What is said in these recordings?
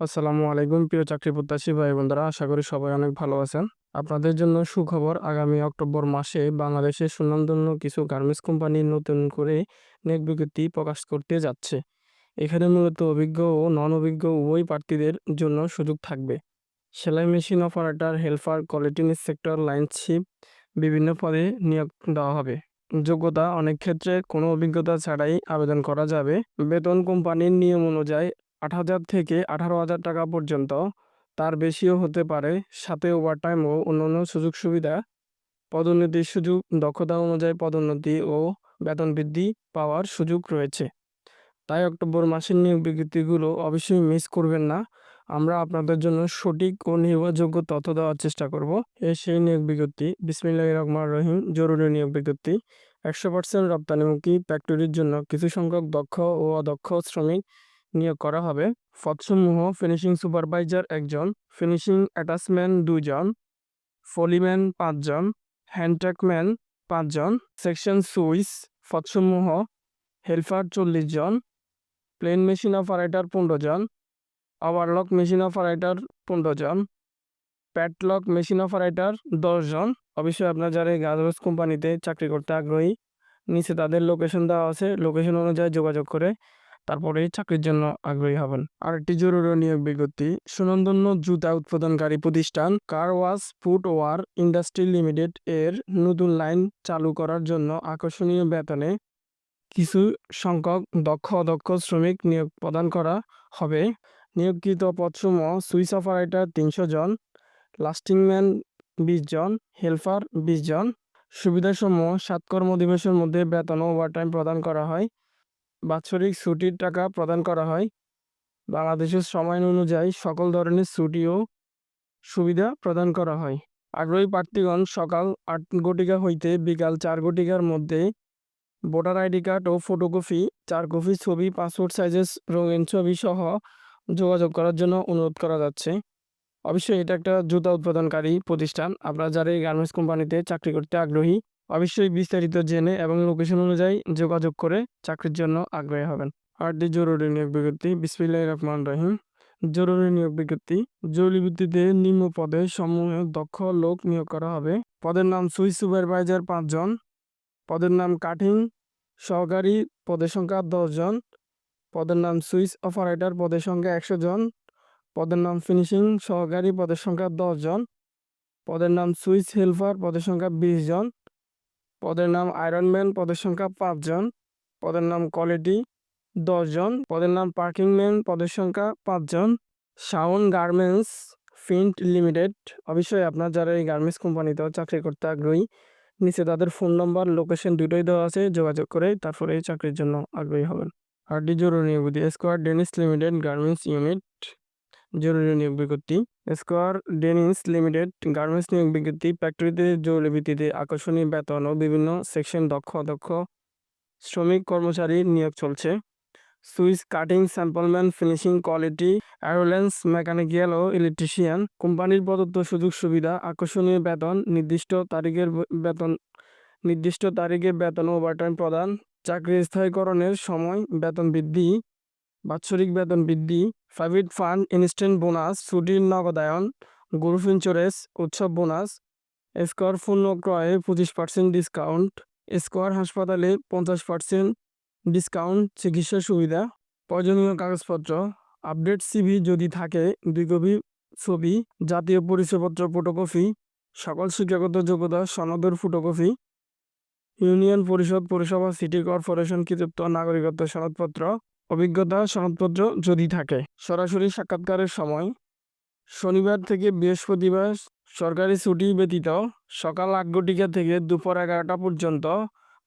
আসসালামু আলাইকুম, প্রিয় চাকরি প্রত্যাশী ভাই বন্ধুরা আশা করি সবাই অনেক ভালো আছেন। আপনাদের জন্য সুখবর, আগামী অক্টোবর মাসে বাংলাদেশের সুনামধন্য কিছু গার্মেন্টস কোম্পানি নতুন করে নিয়োগ বিজ্ঞপ্তি প্রকাশ করতে যাচ্ছে। এখানে মূলত অভিজ্ঞ ও নন অভিজ্ঞ উভয় প্রার্থীদের জন্য সুযোগ থাকবে। সেলাই machine operator, helper, quality inspector, লাইনশিপ, বিভিন্ন পদে নিয়োগ দেওয়া হবে। যোগ্যতা অনেক ক্ষেত্রে কোনো অভিজ্ঞতা ছাড়াই আবেদন করা যাবে। বেতন কোম্পানির নিয়ম অনুযায়ী আট হাজার থেকে আঠারো হাজার টাকা পর্যন্ত। তার বেশিও হতে পারে, সাথে ওভারটাইম ও অন্যান্য সুযোগ সুবিধা। পদোন্নতির সুযোগ, দক্ষতা অনুযায়ী পদোন্নতি ও বেতন বৃদ্ধি পাওয়ার সুযোগ রয়েছে। তাই অক্টোবর মাসের নিয়োগ বিজ্ঞপ্তিগুলো অবশ্যই মিস করবেন না। আমরা আপনাদের জন্য সঠিক ও নির্ভরযোগ্য তথ্য দেওয়ার চেষ্টা করব। এ সেই নিয়োগ বিজ্ঞপ্তি। বিসমিল্লাহ রহমান রহিম। জরুরি নিয়োগ বিজ্ঞপ্তি। একশো পার্সেন্ট রপ্তানিমুখী ফ্যাক্টরির জন্য কিছু সংখ্যক দক্ষ ও অদক্ষ শ্রমিক নিয়োগ করা হবে। পদসমূহ ফিনিশিং সুপারভাইজার একজন ফিনিশিং অ্যাটাচমেন্ট দুজন ফলিম্যান পাঁচজন হ্যান্ডট্যাকম্যান পাঁচজন সেকশন সুইস পদসমূহ হেলপার চল্লিশ জন প্লেন মেশিন অপারেটর পনেরো জন ওভারলক মেশিন অপারেটর পনেরো জন প্যাটলক মেশিন অপারেটর দশ জন অবশ্যই আপনার যারা গার্মেন্টস কোম্পানিতে চাকরি করতে আগ্রহী, নিচে তাদের লোকেশন দেওয়া আছে। লোকেশন অনুযায়ী যোগাযোগ করে তারপরে চাকরির জন্য আগ্রহী হবেন। আরেকটি জরুরি নিয়োগ বিজ্ঞপ্তি সুনন্দন্য জুতা উৎপাদনকারী প্রতিষ্ঠান car wash footwear industry limited এর নতুন লাইন চালু করার জন্য আকর্ষণীয় বেতনে কিছু সংখ্যক দক্ষ অদক্ষ শ্রমিক নিয়োগ প্রদান করা হবে। নিয়োগকৃত পদসমূহ সুইচ অপারেটর তিনশো জন লাস্টিংম্যান বিশ জন, হেল্পার বিশ জন। সুবিধাসমূহ সাত কর্মদিবসের মধ্যে বেতন ওভারটাইম প্রদান করা হয়। বাৎসরিক ছুটির টাকা প্রদান করা হয়। বাংলাদেশের সময় অনুযায়ী সকল ধরনের ছুটি ও সুবিধা প্রদান করা হয়। আগ্রহী প্রার্থীগণ সকাল আট ঘটিকা হইতে বিকাল চার ঘটিকার মধ্যে ভোটার আইডি কার্ড ও ফটোকপি চার কপি ছবি, পাসপোর্ট সাইজের রঙিন ছবি সহ যোগাযোগ করার জন্য অনুরোধ করা যাচ্ছে। অবশ্যই এটা একটা জুতা উৎপাদনকারী প্রতিষ্ঠান। আপনারা যারা এই গার্মেন্টস কোম্পানিতে চাকরি করতে আগ্রহী অবশ্যই বিস্তারিত জেনে এবং লোকেশন অনুযায়ী যোগাযোগ করে চাকরির জন্য আগ্রহী হবেন। আরটি জরুরি নিয়োগ বিজ্ঞপ্তি, বিসমিল্লাহ রহমান রহিম। জরুরি নিয়োগ বিজ্ঞপ্তি, জরুরি ভিত্তিতে নিম্ন পদে সমূহ দক্ষ লোক নিয়োগ করা হবে। পদের নাম সুইচ সুপারভাইজার পাঁচজন। পদের নাম কাটিং সহকারী পদের সংখ্যা দশজন। পদের নাম সুইচ অপারেটর পদের সংখ্যা একশো জন পদের নাম ফিনিশিং সহকারী পদের সংখ্যা দশজন। পদের নাম সুইচ হেল্পার পদের সংখ্যা বিশ জন পদের নাম আয়রনম্যান পদের সংখ্যা পাঁচজন পদের নাম কোয়ালিটি দশজন পদের নাম পার্কিং ম্যান পদের সংখ্যা পাঁচজন শাওন গার্মেন্টস ফিন্ট লিমিটেড অবশ্যই আপনার যারা এই গার্মেন্টস কোম্পানিতেও চাকরি করতে আগ্রহী, নিচে তাদের ফোন নম্বর লোকেশন দুটোই দেওয়া আছে, যোগাযোগ করে তারপরে এই চাকরির জন্য আগ্রহী হবেন। আর ডি জরুরি square denims limited garments unit জরুরি নিয়োগ বিজ্ঞপ্তি। স্কোয়ার, ডেনিস লিমিটেড, গার্মেন্টস নিয়োগ বিজ্ঞপ্তি, ফ্যাক্টরিতে জরুরি ভিত্তিতে আকর্ষণীয় বেতন ও বিভিন্ন সেকশন দক্ষ অদক্ষ শ্রমিক কর্মচারী নিয়োগ চলছে। সুইচ কাটিং, স্যাম্পলম্যান, ফিনিশিং, কোয়ালিটি, অ্যারোলেন্স, মেকানিক্যাল ও ইলেকট্রিশিয়ান। কোম্পানির প্রদত্ত সুযোগ সুবিধা, আকর্ষণীয় বেতন, নির্দিষ্ট তারিখের বেতন, নির্দিষ্ট তারিখে বেতন ওভারটাইম প্রদান। চাকরি স্থায়ীকরণের সময় বেতন বৃদ্ধি, বাৎসরিক বেতন বৃদ্ধি প্রাইভেট ফান্ড ইনস্ট্যান্ট বোনাস ছুটির নগদায়ন গ্রুপ ইন্স্যুরেন্স উৎসব বোনাস স্কোয়ার পণ্য ক্রয়ে পঁচিশ পার্সেন্ট ডিসকাউন্ট স্কোয়ার হাসপাতালে পঞ্চাশ পার্সেন্ট ডিসকাউন্ট চিকিৎসা সুবিধা, প্রয়োজনীয় কাগজপত্র আপডেট সিভি যদি থাকে দুই কপি ছবি, জাতীয় পরিচয়পত্র ফটোকপি সকল শিক্ষাগত যোগ্যতা, সনদের ফটোকপি ইউনিয়ন পরিষদ, পৌরসভা সিটি কর্পোরেশন কৃতিত্ব, নাগরিকত্ব, সনদপত্র অভিজ্ঞতা সনদপত্র যদি থাকে, সরাসরি সাক্ষাৎকারের সময়। শনিবার থেকে বৃহস্পতিবার সরকারি ছুটি ব্যতীত সকাল আট ঘটিকা থেকে দুপুর এগারোটা পর্যন্ত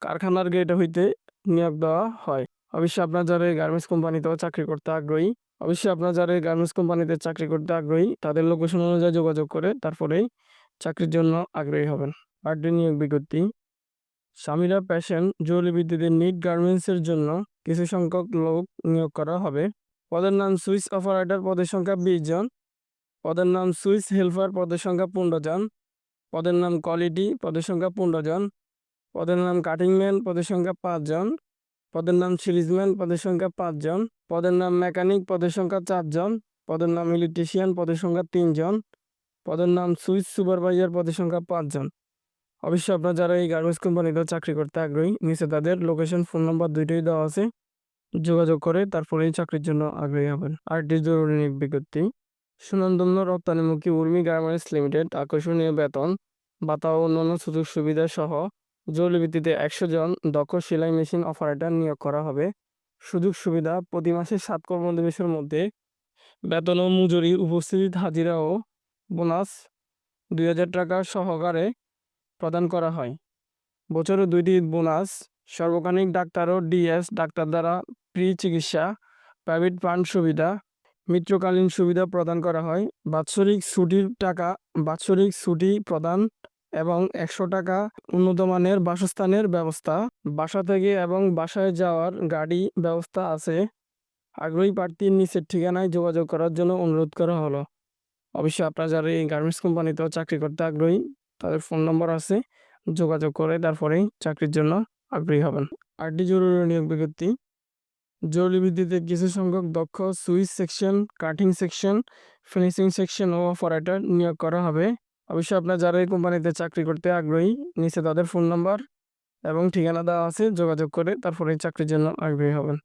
কারখানার গেট হইতে নিয়োগ দেওয়া হয়। অবশ্যই আপনার যারা গার্মেন্টস কোম্পানিতেও চাকরি করতে আগ্রহী, অবশ্যই আপনার যারা গার্মেন্টস কোম্পানিতে চাকরি করতে আগ্রহী, তাদের লোকেশন অনুযায়ী যোগাযোগ করে তারপরেই চাকরির জন্য আগ্রহী হবেন। আরটি নিয়োগ বিজ্ঞপ্তি। স্বামীরা প্যাশন, জরুরি ভিত্তিতে নিট গার্মেন্টসের জন্য কিছু সংখ্যক লোক নিয়োগ করা হবে। পদের নাম সুইচ অপারেটর পদের সংখ্যা বিশ জন। পদের নাম সুইচ হেল্পার পদের সংখ্যা পনেরো জন। পদের নাম কোয়ালিটি পদের সংখ্যা পনেরো জন। পদের নাম কাটিংম্যান পদের সংখ্যা পাঁচজন পদের নাম সিরিজম্যান পদের সংখ্যা পাঁচজন পদের নাম মেকানিক পদের সংখ্যা চারজন পদের নাম ইলেকট্রিশিয়ান পদের সংখ্যা তিনজন পদের নাম সুইচ সুপারভাইজার পদের সংখ্যা পাঁচজন অবশ্যই আপনারা যারা এই গার্মেন্টস কোম্পানিতে চাকরি করতে আগ্রহী নিচে তাদের লোকেশন ফোন নাম্বার দুইটাই দেওয়া আছে। যোগাযোগ করে তারপরে এই চাকরির জন্য আগ্রহী হবেন। আরটি জরুরি বিজ্ঞপ্তি সুনন্দন্য রপ্তানিমুখী উর্মি গার্মেন্টস লিমিটেড, আকর্ষণীয় বেতন, ভাতা ও অন্যান্য সুযোগ সুবিধা সহ জরুরি ভিত্তিতে একশো জন দক্ষ সেলাই মেশিন অপারেটর নিয়োগ করা হবে। সুযোগ সুবিধা, প্রতি মাসে সাত কর্মদিবসের মধ্যে বেতন ও মজুরি, উপস্থিতি, হাজিরা ও বোনাস দুই হাজার টাকা সহকারে প্রদান করা হয়। বছরে দুইটি বোনাস, সর্বকানিক ডাক্তার ও ডিএস, ডাক্তার দ্বারা ফ্রি চিকিৎসা, প্রাইভেট ফান্ড সুবিধা, মিত্রকালীন সুবিধা প্রদান করা হয়। বাৎসরিক ছুটির টাকা, বাৎসরিক ছুটি প্রদান এবং একশো টাকা উন্নত মানের বাসস্থানের ব্যবস্থা, বাসা থেকে এবং বাসায় যাওয়ার গাড়ি ব্যবস্থা আছে। আগ্রহী প্রার্থীর নিচের ঠিকানায় যোগাযোগ করার জন্য অনুরোধ করা হলো। অবশ্যই আপনারা যারা এই গার্মেন্টস কোম্পানিতেও চাকরি করতে আগ্রহী তাদের ফোন নম্বর আছে, যোগাযোগ করে তারপরেই চাকরির জন্য আগ্রহী হবেন। আরটি জরুরি নিয়োগ বিজ্ঞপ্তি, জরুরি ভিত্তিতে কিছু সংখ্যক দক্ষ switch section cutting section finishing section ও অপারেটর নিয়োগ করা হবে। অবশ্যই আপনার যারা এই কোম্পানিতে চাকরি করতে আগ্রহী নিচে তাদের ফোন নম্বর এবং ঠিকানা দেওয়া আছে, যোগাযোগ করে তারপরে চাকরির জন্য আগ্রহী হবেন।